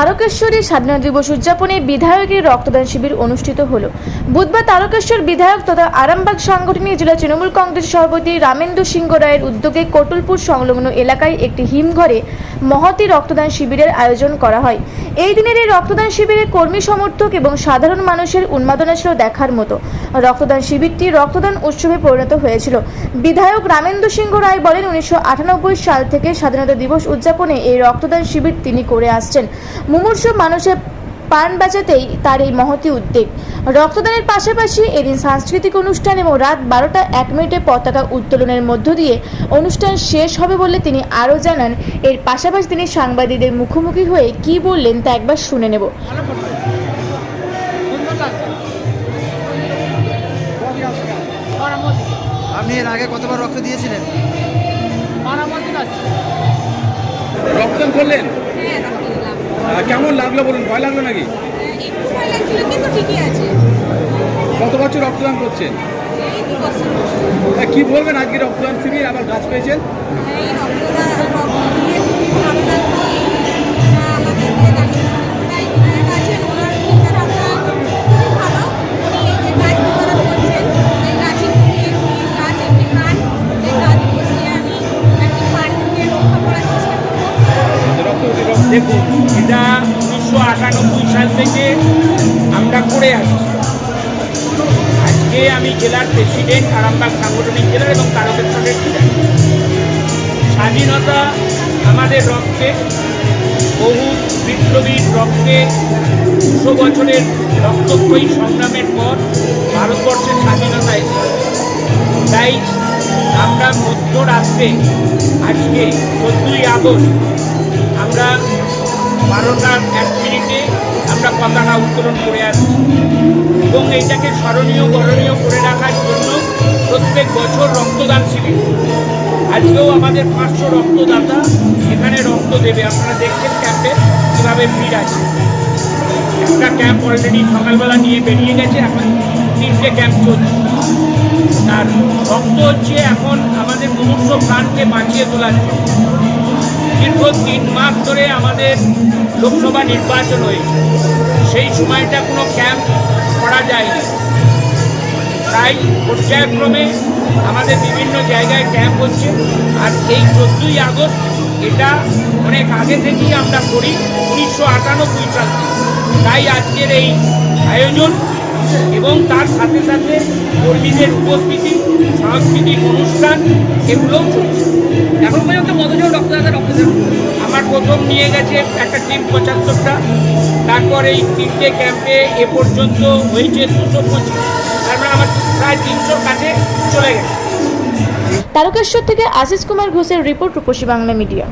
তারকেশ্বরী স্বাধীনতা দিবস উদযাপনে বিধায়কের রক্তদান শিবির অনুষ্ঠিত হল। বুধবার তারকেশ্বর বিধায়ক তথা আরামবাগ সাংগঠনিক জেলা তৃণমূল কংগ্রেস সভাপতি রামেন্দ্র সিংহ রায়ের উদ্যোগে কটুলপুর সংলগ্ন এলাকায় একটি হিমঘরে মহতি রক্তদান শিবিরের আয়োজন করা হয়। এই দিনের এই রক্তদান শিবিরে কর্মী সমর্থক এবং সাধারণ মানুষের উন্মাদনা ছিল দেখার মতো। রক্তদান শিবিরটি রক্তদান উৎসবে পরিণত হয়েছিল। বিধায়ক রামেন্দ্র সিংহ রায় বলেন, উনিশশো আটানব্বই সাল থেকে স্বাধীনতা দিবস উদযাপনে এই রক্তদান শিবির তিনি করে আসছেন। মুমূর্ষ মানুষের প্রাণ বাঁচাতেই তার এই মহতি উদ্যোগ রক্তদানের পাশাপাশি এদিন সাংস্কৃতিক অনুষ্ঠান এবং রাত বারোটা এক মিনিটে পতাকা উত্তোলনের মধ্য দিয়ে অনুষ্ঠান শেষ হবে বলে তিনি আরও জানান। এর পাশাপাশি তিনি সাংবাদিকদের মুখোমুখি হয়ে কি বললেন তা একবার শুনে নেব। আপনি এর আগে কতবার রক্ত দিয়েছিলেন? রক্তদান করলেন? হ্যাঁ রক্ত দিলাম। কেমন লাগল বলুন? ভয় লাগল নাকি? কত বছর রক্তদান করছেন? কি বলবেন আজকে রক্তদান শিবির? আবার গাছ পেয়েছেন? এটা উনিশশো আটানব্বই সাল থেকে আমরা করে আসছি। আজকে আমি জেলার প্রেসিডেন্ট আরামবাগ সাংগঠনিক জেলার এবং তারকেশ্বরের জেলা স্বাধীনতা আমাদের রক্তে, বহু বিপ্লবীর রক্তে, দুশো বছরের রক্তক্ষয়ী সংগ্রামের পর ভারতবর্ষের স্বাধীনতা এসেছে। তাই আমরা মধ্যরাত্রে, আজকে চোদ্দোই আগস্ট, আমরা বারোটা এক মিনিটে আমরা পতাকা উত্তোলন করে আসছি এবং এইটাকে স্মরণীয়, বরণীয় করে রাখার জন্য প্রত্যেক বছর রক্তদান শিবির। আজকেও আমাদের পাঁচশো রক্তদাতা এখানে রক্ত দেবে। আপনারা দেখছেন ক্যাম্পে কীভাবে ভিড় আছে। একটা ক্যাম্প অলরেডি সকালবেলা নিয়ে বেরিয়ে গেছে, এখন তিনটে ক্যাম্প চলছে। আর রক্ত হচ্ছে এখন আমাদের মুমূর্ষ প্রাণকে বাঁচিয়ে তোলার জন্য। দীর্ঘ তিন মাস ধরে আমাদের লোকসভা নির্বাচন হয়েছে। সেই সময়টা কোনো ক্যাম্প করা যায়নি। তাই পর্যায়ক্রমে আমাদের বিভিন্ন জায়গায় ক্যাম্প হচ্ছে। আর এই চোদ্দোই আগস্ট এটা অনেক আগে থেকেই আমরা করি, উনিশশো আটানব্বই সাল। তাই আজকের এই আয়োজন এবং তার সাথে সাথে কর্মীদের উপস্থিতি, সাংস্কৃতিক অনুষ্ঠান, এগুলোও প্রথম নিয়ে গেছে একটা টিম পঁচাত্তরটা। তারপর এই তিনটে ক্যাম্পে এ পর্যন্ত হয়েছে দুশো পঁচিশ। তার মানে আমার প্রায় তিনশোর কাছে চলে গেছে। তারকেশ্বর থেকে আশিস কুমার ঘোষের রিপোর্ট রূপসী বাংলা মিডিয়া।